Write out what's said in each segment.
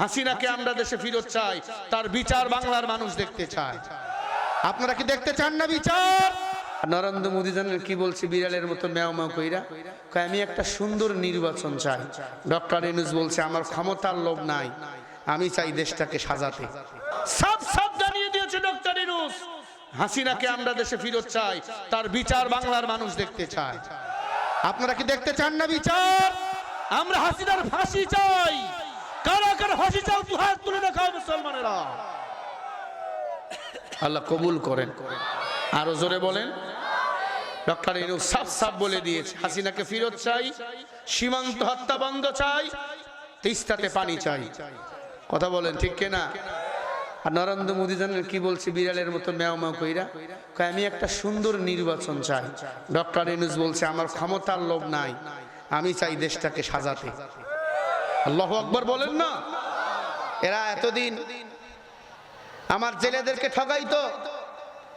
হাসিনাকে আমরা দেশে ফিরত চাই তার বিচার বাংলার মানুষ দেখতে চায়। আপনারা কি দেখতে চান না বিচার? নরেন্দ্র মোদী জানেন কি বলছে বিড়ালের মতো ম্যাও ম্যাও কইরা? আমি একটা সুন্দর নির্বাচন চাই। ডক্টর ইনুস বলছে আমার ক্ষমতার লোভ নাই। আমি চাই দেশটাকে সাজাতে। সব সব জানিয়ে দিয়েছে ডক্টর ইনুস হাসিনাকে আমরা দেশে ফিরত চাই তার বিচার বাংলার মানুষ দেখতে চায়। আপনারা কি দেখতে চান না বিচার? আমরা হাসিনার ফাঁসি চাই। কারা চাও হাত তুলে দেখাও মুসলমানেরা। আল্লাহ কবুল করেন। আরও জোরে বলেন। ডক্টর ইনু সাফ সাফ বলে দিয়েছে, হাসিনাকে ফিরত চাই, সীমান্ত হত্যা বন্ধ চাই, তিস্তাতে পানি চাই। কথা বলেন, ঠিক কিনা? আর নরেন্দ্র মোদী জানেন কি বলছে বিড়ালের মতো ম্যাও ম্যাও কইরা? আমি একটা সুন্দর নির্বাচন চাই। ডক্টর ইনুস বলছে, আমার ক্ষমতার লোভ নাই। আমি চাই দেশটাকে সাজাতে। আল্লাহ আকবর বলেন না। এরা এতদিন আমার জেলেদেরকে ঠগাইতো।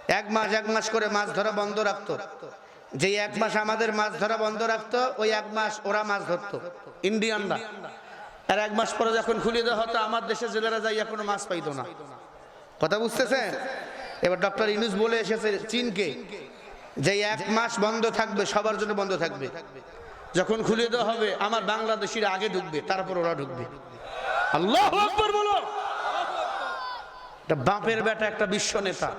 এক মাস এক মাস করে মাছ ধরা বন্ধ রাখতো। যে এক মাস আমাদের মাছ ধরা বন্ধ রাখতো, ওই এক মাস ওরা মাছ ধরতো। ইন্ডিয়ানরা। আর এক মাস পরে যখন খুলে দেওয়া হতো, আমার দেশে জেলেরা যাই এখনও মাছ পাইতো না। কথা বুঝতেছেন? এবার ডক্টর ইনুস বলে এসেছে চীনকে, যে এক মাস বন্ধ থাকবে, সবার জন্য বন্ধ থাকবে। যখন খুলে দেওয়া হবে, আমার বাংলাদেশিরা আগে ঢুকবে, তারপর ওরা ঢুকবে। আল্লাহ বলো। বাপের বেটা একটা বিশ্ব নেতা।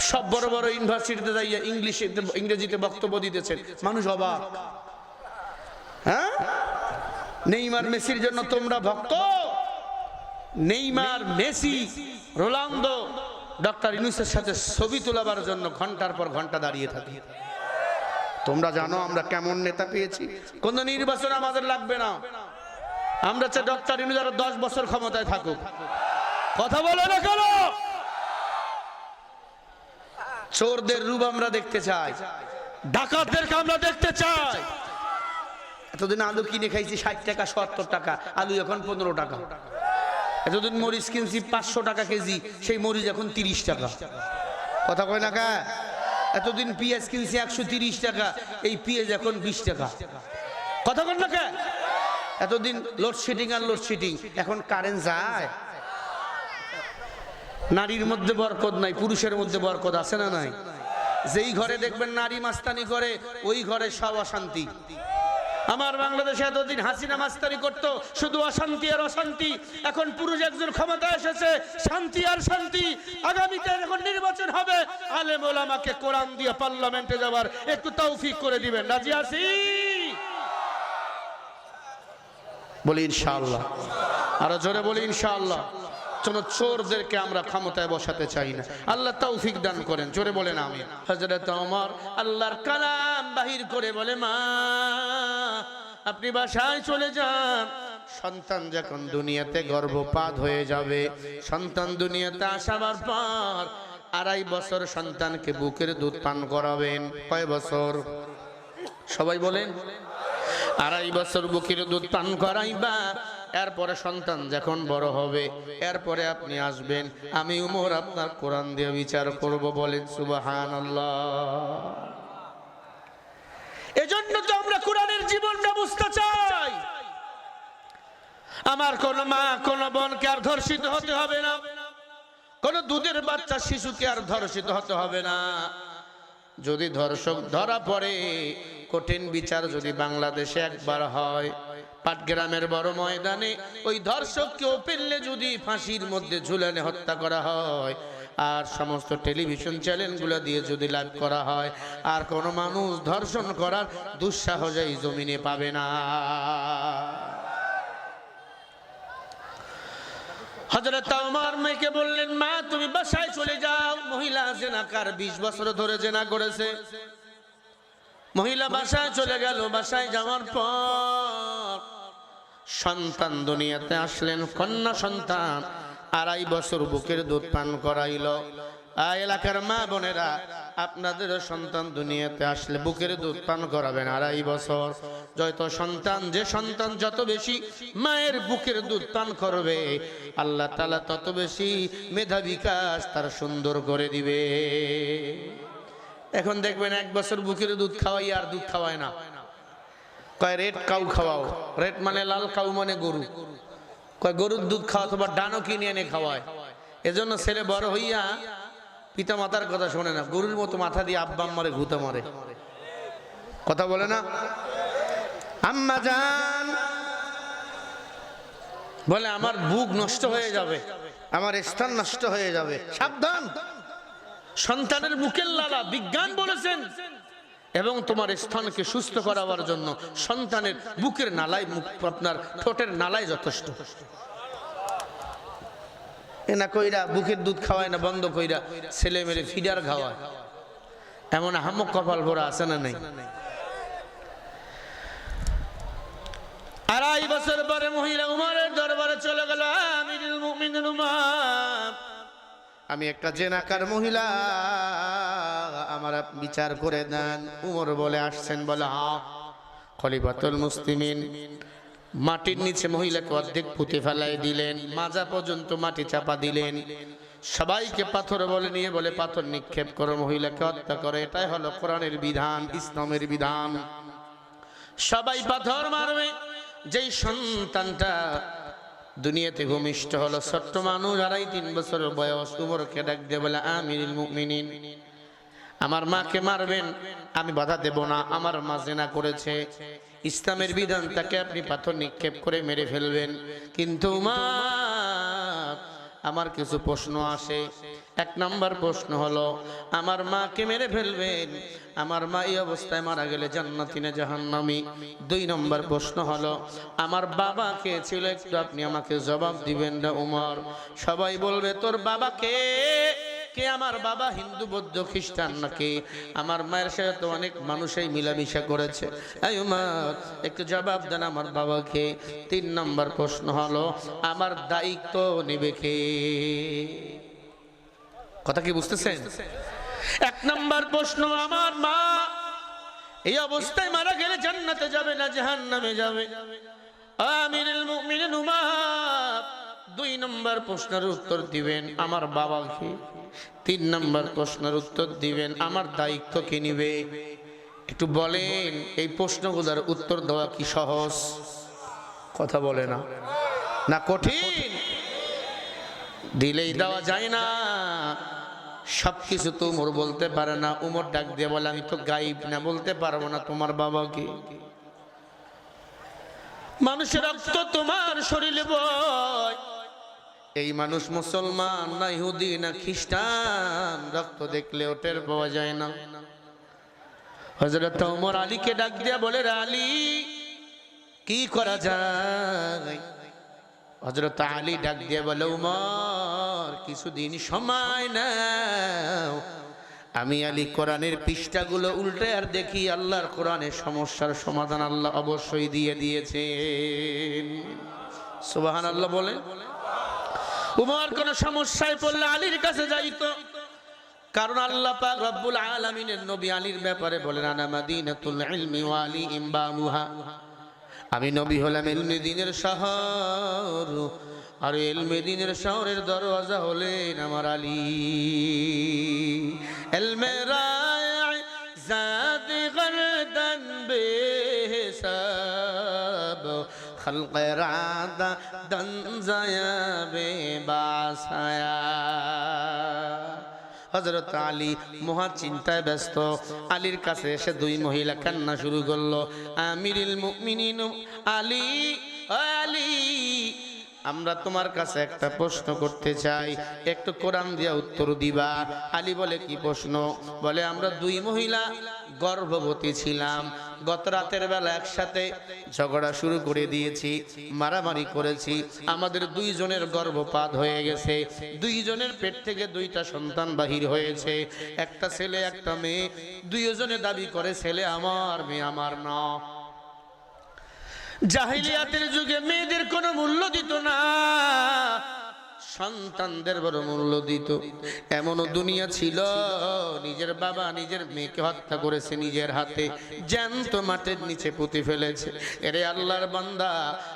সব বড় বড় ইউনিভার্সিটিতে যাইয়া ইংলিশে, ইংরেজিতে বক্তব্য দিতেছেন। মানুষ অবাক। হ্যাঁ? নেইমার মেসির জন্য তোমরা ভক্ত? নেইমার মেসি, রোনালদো, ডক্টর ইনুসের সাথে ছবি তোলাবার জন্য ঘণ্টার পর ঘণ্টা দাঁড়িয়ে থাকি। তোমরা জানো আমরা কেমন নেতা পেয়েছি। কোন নির্বাচন আমাদের লাগবে না। আমরা চাই ডক্টর ইনুস আরও দশ বছর ক্ষমতায় থাকুক। কথা বলে না কেন? চোরদের রূপ আমরা দেখতে চাই। ডাকাতদেরকে আমরা দেখতে চাই। এতদিন আলু কিনে খাইছি ষাট টাকা, সত্তর টাকা, আলু এখন পনেরো টাকা। এতদিন মরিচ কিনছি পাঁচশো টাকা কেজি, সেই মরিচ এখন তিরিশ টাকা। কথা কয় না কা? এতদিন পেঁয়াজ কিনছে একশো তিরিশ টাকা, এই পেঁয়াজ এখন বিশ টাকা। কথা বল না এতদিন লোডশেডিং আর লোডশেডিং এখন কারেন্ট যায়। নারীর মধ্যে বরকত নাই, পুরুষের মধ্যে বরকত আছে না নাই? যেই ঘরে দেখবেন নারী মাস্তানি করে, ওই ঘরে সব অশান্তি। আমার বাংলাদেশে এতদিন হাসিনা মাস্তারি করতো, শুধু অশান্তি আর অশান্তি। এখন পুরুষ একজন ক্ষমতা এসেছে, শান্তি আর শান্তি। আগামীতে এখন নির্বাচন হবে আলেম ওলামাকে কোরআন দিয়ে পার্লামেন্টে যাবার একটু তৌফিক করে দিবেন। রাজি আছি? বলি ইনশাআল্লাহ। আরও জোরে বলি ইনশাআল্লাহ। চলো চোরদেরকে আমরা ক্ষমতায় বসাতে চাই না। আল্লাহ তৌফিক দান করেন। জোরে বলেন আমি হজরত ওমর আল্লাহর কালাম বাহির করে বলে, মা আপনি বাসায় চলে যান। সন্তান যখন দুনিয়াতে গর্ভপাত হয়ে যাবে সন্তান দুনিয়াতে আসাবার পর আড়াই বছর সন্তানকে বুকের দুধ পান করাবেন। কয় বছর? সবাই বলেন আড়াই বছর বুকের দুধ পান করাইবা এরপরে সন্তান যখন বড় হবে এরপরে আপনি আসবেন। আমি উমর আপনার কোরআন দিয়ে বিচার করব বলেন সুবাহান এজন্য তো আমরা কোরআনের জীবন ব্যবস্থা চাই। আমার কোন মা, কোন বোনকে আর ধর্ষিত হতে হবে না। কোন দুধের বাচ্চা শিশুকে আর ধর্ষিত হতে হবে না। যদি ধর্ষক ধরা পড়ে, কঠিন বিচার যদি বাংলাদেশে একবার হয়, পাটগ্রামের বড় ময়দানে ওই ধর্ষককে ওপেনলে যদি ফাঁসির মধ্যে ঝুলানে হত্যা করা হয় আর সমস্ত টেলিভিশন চ্যানেলগুলো দিয়ে যদি লাইভ করা হয়, আর কোনো মানুষ ধর্ষণ করার দুঃসাহস এই জমিনে পাবে না। সন্তান দুনিয়াতে আসলেন, কন্যা সন্তান। আড়াই বছর বুকের দুধ পান করাইল। এলাকার মা বোনেরা, আপনাদের সন্তান দুনিয়াতে আসলে বুকের দুধ পান করাবেন আড়াই বছর। যত সন্তান, যে সন্তান যত বেশি মায়ের বুকের দুধ পান করবে, আল্লাহ তালা তত বেশি মেধা বিকাশ তার সুন্দর করে দিবে। এখন দেখবেন এক বছর বুকের দুধ খাওয়াই আর দুধ খাওয়ায় না। কয়, রেড কাউ খাওয়াও। রেড মানে লাল কাউ মানে গরু। কয়, গরুর দুধ খাওয়া অথবা ডানো কিনে এনে খাওয়ায়। এজন্য ছেলে বড় হইয়া পিতা মাতার কথা শোনে না, গরুর মতো মাথা দিয়ে আব্বা আম্মারে ঘুতে মারে। কথা বলে না? আম্মা জান বলে, আমার বুক নষ্ট হয়ে যাবে, আমার স্থান নষ্ট হয়ে যাবে। সাবধান। সন্তানের বুকের লালা, বিজ্ঞান বলেছেন। এবং তোমার স্থানকে সুস্থ করাবার জন্য সন্তানের বুকের নালায় মুখ আপনার ঠোঁটের নালায় যথেষ্ট। এ না কইরা বুকের দুধ খাওয়ায় না, বন্ধ কইরা ছেলে মেরে ফিডার খাওয়ায়। এমন হামক কপাল ভরা আছে না নাই? আড়াই বছর পরে মহিলা উমারের দরবারে চলে গেল আমি একটা জেনাকার মহিলা। আমার বিচার করে দেন। উমর বলে আসছেন, বলে হা খলিফাতুল মুসলিমিন। মাটির নিচে মহিলাকে অর্ধেক পুঁতে ফেলাই দিলেন, মাজা পর্যন্ত মাটি চাপা দিলেন। সবাইকে পাথর বলে নিয়ে, বলে, পাথর নিক্ষেপ করো, মহিলাকে হত্যা করে। এটাই হলো কোরআনের বিধান, ইসলামের বিধান। সবাই পাথর মারবে। যেই সন্তানটা দুনিয়াতে ভূমিষ্ঠ হলো, ছোট্ট মানুষ আড়াই তিন বছর বয়স, উমরকে ডাক দিয়ে বলে, আমিরুল মুমিনিন। আমার মাকে মারবেন, আমি বাধা দেব না, আমার মা জেনা করেছে। ইসলামের বিধান তাকে আপনি পাথর নিক্ষেপ করে মেরে ফেলবেন। কিন্তু মা, আমার কিছু প্রশ্ন আসে। এক নম্বর প্রশ্ন হলো, আমার মাকে মেরে ফেলবেন, আমার মা এই অবস্থায় মারা গেলে জান্নাতি না জাহান্নামি? দুই নম্বর প্রশ্ন হলো, আমার বাবা কে ছিল? একটু আপনি আমাকে জবাব দিবেন না, উমর। সবাই বলবে, তোর বাবাকে কে আমার বাবা হিন্দু, বৌদ্ধ, খ্রিস্টান নাকি? আমার মায়ের সাথে তো অনেক মানুষই মিলামিশা করেছে। এই উমর একটু জবাব দেন আমার বাবাকে। তিন নম্বর প্রশ্ন হলো, আমার দায়িত্ব নেবে কে? কথা কি বুঝতেছেন? এক নম্বর প্রশ্ন, আমার মা এই অবস্থায় মারা গেলে জান্নাতে যাবে না জাহান্নামে যাবে? আমিরুল মুমিনিন উমার দুই নম্বর প্রশ্নের উত্তর দিবেন আমার বাবাকে। তিন নম্বর প্রশ্নের উত্তর দিবেন আমার দায়িত্ব কে নিবে। একটু বলেন, এই প্রশ্নগুলোর উত্তর দেওয়া কি সহজ? কথা বলে না। না, কঠিন। দিলেই দেওয়া যায় না। সব কিছু তো উমর বলতে পারে না। উমর ডাক দিয়ে বলে, আমি তো গাইব না, বলতে পারব না তোমার বাবাকে। মানুষের রক্ত তোমার শরীরে বয়। এই মানুষ মুসলমান, না ইহুদি, না খ্রিস্টান, রক্ত দেখলে ওটের পাওয়া যায় না। হজরত ওমর আলীকে ডাক দিয়া বলে, "রে আলী, কি করা যায়? হজরত আলী ডাক দিয়ে বলে উমর কিছুদিন সময় নাও। আমি আলী কোরআনের পৃষ্ঠাগুলো উল্টে আর দেখি আল্লাহর কোরআনের সমস্যার সমাধান আল্লাহ অবশ্যই দিয়ে দিয়েছেন। সুবাহান আল্লাহ বলে উমর কোন সমস্যায় পড়লে আলীর কাছে যাইতো। কারণ আল্লাহ পাক রব্বুল আলামিনের নবী আলীর ব্যাপারে বলেন, আনা মাদিনাতুল ইলমি ওয়া আলী ইমবামুহা আমি নবী হলাম এলমে দিনের শহর, আর এলমে দিনের শহরের দরওয়াজা হলেন আমার আলী। এলমে রায় জাদ গরদন বেহিসাব خلق رادا دن زایا بے باسایا হজরত আলী মহা চিন্তায় ব্যস্ত আলীর কাছে এসে দুই মহিলা কান্না শুরু করলো আমিরুল মুমিনিন আলী ও আলী আমরা তোমার কাছে একটা প্রশ্ন করতে চাই একটু কোরআন দিয়া উত্তর দিবা আলী বলে কি প্রশ্ন বলে আমরা দুই মহিলা গর্ভবতী ছিলাম। গত রাতের বেলা একসাথে ঝগড়া শুরু করে দিয়েছি, মারামারি করেছি। আমাদের দুইজনের গর্ভপাত হয়ে গেছে। দুইজনের পেট থেকে দুইটা সন্তান বাহির হয়েছে। একটা ছেলে, একটা মেয়ে। দুইজনে দাবি করে, ছেলে আমার, মেয়ে আমার না। জাহিলিয়াতের যুগে মেয়েদের কোনো মূল্য দিত না। সন্তানদের বড় মূল্য দিত। এমনও দুনিয়া ছিল, নিজের বাবা নিজের মেয়েকে হত্যা করেছে নিজের হাতে, জ্যান্ত মাটির নিচে পুঁতে ফেলেছে। এরে আল্লাহর বান্দা,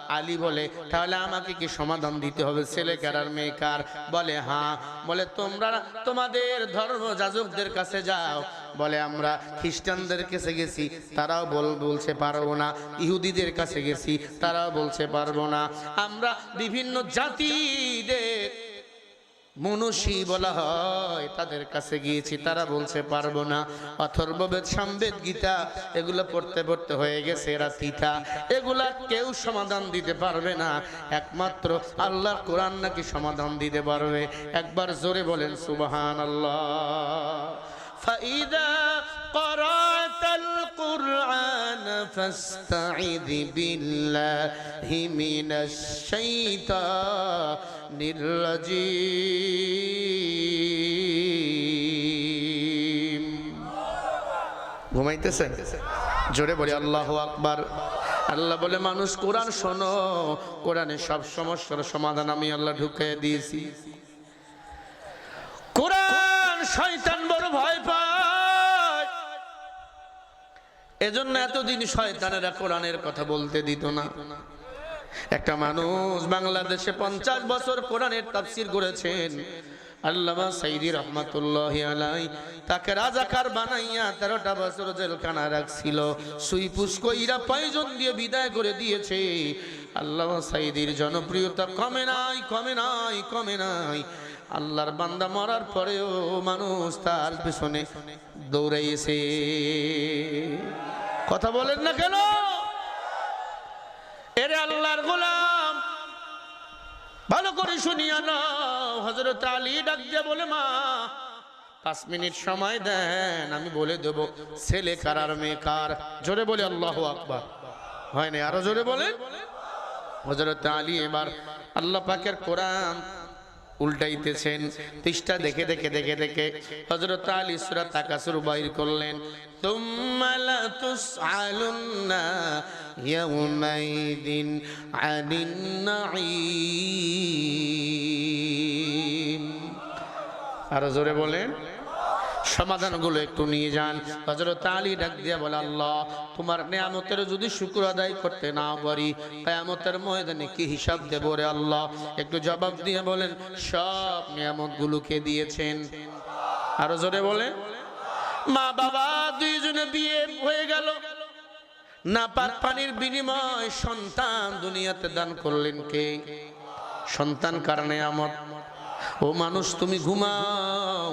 আলী বলে, তাহলে আমাকে কি সমাধান দিতে হবে? ছেলে কার মেয়ে কার? বলে হ্যাঁ। বলে, তোমরা, তোমাদের ধর্ম যাজকদের কাছে যাও বলে, আমরা খ্রিস্টানদের কাছে গেছি, তারাও বল, বলছে পারব না। ইহুদিদের কাছে গেছি, তারাও বলছে পারব না। আমরা বিভিন্ন জাতিদের মনুষী বলা হয়, তাদের কাছে গিয়েছি, তারা বলছে পারব না। অথর্ববেদ সামবেদ, গীতা, এগুলো পড়তে পড়তে হয়ে গেছে, এরা তিতা। এগুলা কেউ সমাধান দিতে পারবে না। একমাত্র আল্লাহর কোরআন নাকি সমাধান দিতে পারবে। একবার জোরে বলেন সুবাহান আল্লাহ فإذا قرأت القرآن فاستعذ بالله من الشيطان الرجيم ঘুমাইতেছেন জোরে বলি আল্লাহ আকবার আল্লাহ বলে মানুষ কোরআন শোনো কোরআনে সব সমস্যার সমাধান আমি আল্লাহ ঢুকিয়ে দিয়েছি কোরআন শয়তান বড় ভয় পায়। এজন্য এতদিন শয়তানেরা কোরআনের কথা বলতে দিত না। একটা মানুষ বাংলাদেশে পঞ্চাশ বছর কোরআনের তাফসির করেছেন। আলাই তাকে রাজাকার বানাইয়া তেরোটা বছর সুই দিয়ে বিদায় করে দিয়েছে। সাইদির জনপ্রিয়তা কমে নাই কমে নাই কমে নাই। আল্লাহর বান্দা মরার পরেও মানুষ তার পেছনে দৌড়াইছে। কথা বলেন না কেন? এরে আল্লাহর গোলাম, ভালো করে শুনিয়া না হজরত আলী ডাক দিয়ে বলে, মা, পাঁচ মিনিট সময় দেন, আমি বলে দেব, ছেলে কার আর মেয়ে কার? জোরে বলে, আল্লাহ আকবার। হয় না আরও জোরে বলে হজরত আলী এবার আল্লাহ পাকের কোরআন উল্টাইতেছেন। তিষ্ঠা দেখে দেখে দেখে দেখে হজরত আলী সুরা তাকাসুর বাইর করলেন। আরও জোরে বলেন। সমাধানগুলো একটু নিয়ে যান। হজরত আলী ডাক দিয়া বলে, আল্লাহ, তোমার নিয়ামতের যদি শুক্র আদায় করতে না পারি, কেয়ামতের ময়দানে কি হিসাব দেব রে আল্লাহ? একটু জবাব দিয়ে বলেন, সব নিয়ামত গুলোকে দিয়েছেন। আরও জোরে বলেন, মা বাবা দুইজনে বিয়ে হয়ে গেল। না পাক পানির বিনিময় সন্তান দুনিয়াতে দান করলেন কে? সন্তান কারণে আমার ও মানুষ, তুমি ঘুমাও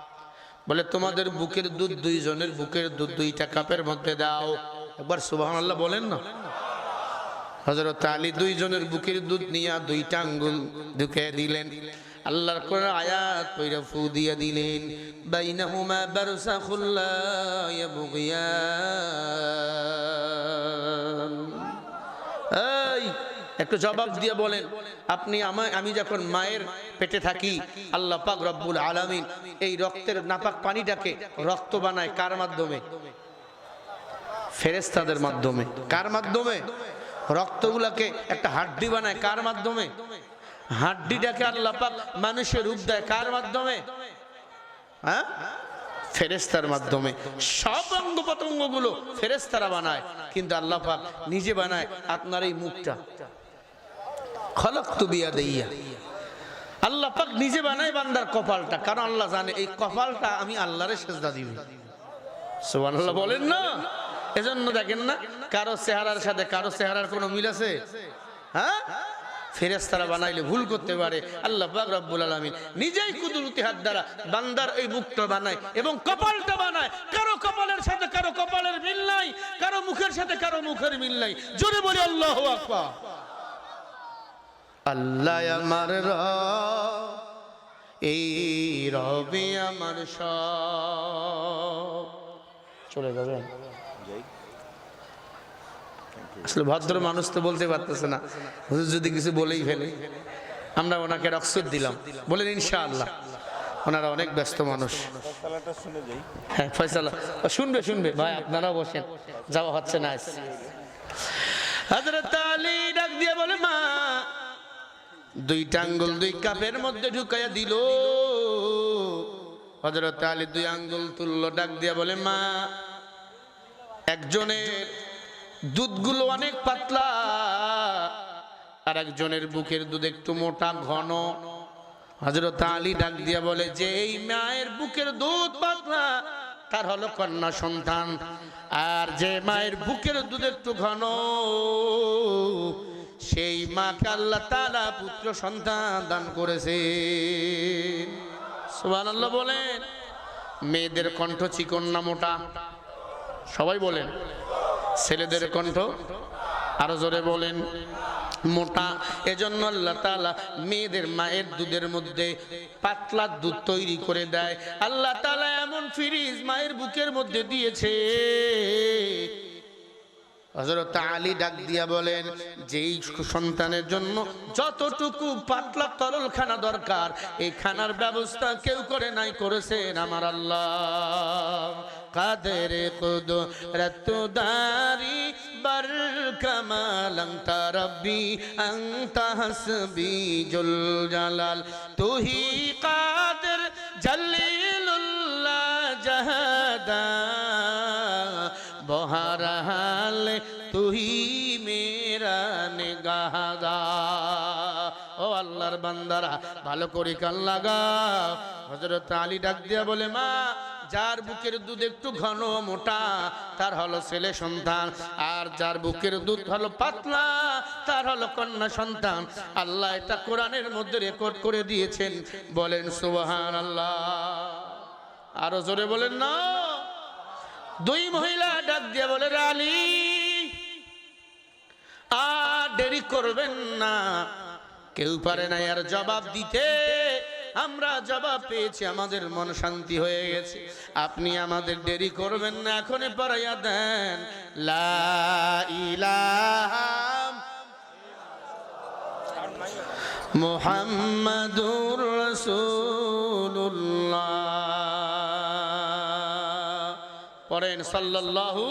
বলে, তোমাদের বুকের দুধ দুইজনের বুকের দুধ দুইটা কাপের মধ্যে দাও। একবার সুবাহ আল্লাহ বলেন না। হজরত আলী দুইজনের বুকের দুধ নিয়ে দুইটা আঙ্গুল ঢুকে দিলেন। আল্লাহর কোন আয়াত ফু দিয়ে দিলেন। বাইনাহুমা একটু জবাব দিয়ে বলেন, আপনি আমায়, আমি যখন মায়ের পেটে থাকি, আল্লাহ পাক রব্বুল আলামিন এই রক্তের নাপাক পানিটাকে রক্ত বানায় কার মাধ্যমে? ফেরেস্তাদের মাধ্যমে। কার মাধ্যমে? রক্তগুলাকে একটা হাড্ডি বানায় কার মাধ্যমে? হাড্ডিটাকে আল্লাহ পাক মানুষের রূপ দেয় কার মাধ্যমে? হ্যাঁ? ফেরেস্তার মাধ্যমে। সব অঙ্গ প্রত্যঙ্গগুলো ফেরেস্তারা বানায়, কিন্তু আল্লাহ পাক নিজে বানায় আপনার এই মুখটা। খলক তুবিয়া দেইয়া আল্লাহ পাক নিজে বানায় বান্দার কপালটা, কারণ আল্লাহ জানে এই কপালটা আমি আল্লাহরে সেজদা দিব। সুবহানাল্লাহ বলেন না? এজন্য দেখেন না, কারও চেহারার সাথে কারও চেহারার কোনো মিল আছে? হ্যাঁ? ফেরেস্তারা বানাইলে ভুল করতে পারে। আল্লাহ পাক রব্বুল আলামিন নিজেই কুদরতি হাত দ্বারা বান্দার এই মুখটা বানায় এবং কপালটা বানায়। কারও কপালের সাথে কারও কপালের মিল নাই, কারও মুখের সাথে কারও মুখের মিল নাই। জোরে বলি, আল্লাহ আকবার। আল্লাহ আমার রব, এই রবে আমার চলে যাবেন? আসলে ভদ্র মানুষ তো বলতে পারতেছে না। হুজুর যদি কিছু বলেই ফেলে। আমরা ওনাকে রক্সত দিলাম। বলেন, ইনশাআল্লাহ। ওনারা অনেক ব্যস্ত মানুষ। হ্যাঁ ফয়সালা। শুনবে শুনবে। ভাই, আপনারাও বসেন। যাওয়া হচ্ছে না আজ। হযরত আলী ডাক দিয়ে বলে, মা দুইটা আঙ্গুল দুই কাপের মধ্যে ঢুকাইয়া দিল। হজরত আলী দুই আঙ্গুল তুললো, ডাক দিয়া বলে, মা, একজনের দুধগুলো অনেক পাতলা, আর একজনের বুকের দুধ একটু মোটা, ঘন। হজরত আলী ডাক দিয়া বলে, যে এই মায়ের বুকের দুধ পাতলা, তার হলো কন্যা সন্তান, আর যে মায়ের বুকের দুধ একটু ঘন সেই মাকে আল্লাহ তালা পুত্র সন্তান দান করেছে সুবহানাল্লাহ বলেন, মেয়েদের কণ্ঠ চিকন না মোটা? সবাই বলেন। ছেলেদের কণ্ঠ আরও জোরে বলেন, মোটা। এজন্য আল্লাহ তাআলা মেয়েদের মায়ের দুধের মধ্যে পাতলা দুধ তৈরি করে দেয়। আল্লাহ তাআলা এমন ফ্রিজ মায়ের বুকের মধ্যে দিয়েছে। হযরত আলী ডাক দিয়া বলেন, যেই সন্তানের জন্য যতটুকু পাতলা তরল খানা দরকার এই খানার ব্যবস্থা কেউ করে নাই করেছেন আমার আল্লাহ। কাদের দারি বর কামাল হাসবি জুল জালাল। তুহি কাদের জলিলুল্লাহ জাহাদা বহারহাল তুই মেরা নিগাহদা ও আল্লাহর বান্দারা, ভালো করে কান লাগাও। হযরত আলী ডাক দিয়া বলে, মা, যার বুকের দুধ একটু ঘন মোটা, তার হলো ছেলে সন্তান। আর যার বুকের দুধ হলো পাতলা, তার হলো কন্যা সন্তান। আল্লাহ এটা কোরআনের মধ্যে রেকর্ড করে দিয়েছেন। বলেন সুবহান আল্লাহ আরও জোরে বলেন, না। দুই মহিলা ডাক দিয়ে বলে আলী আর দেরি করবেন না। কেউ পারে না আর জবাব দিতে। আমরা জবাব পেয়েছি, আমাদের মন শান্তি হয়ে গেছে। আপনি আমাদের দেরি করবেন না, এখনই পড়াইয়া দেন। মুহাম্মাদুর রাসূলুল্লাহ। সাল্লাল্লাহু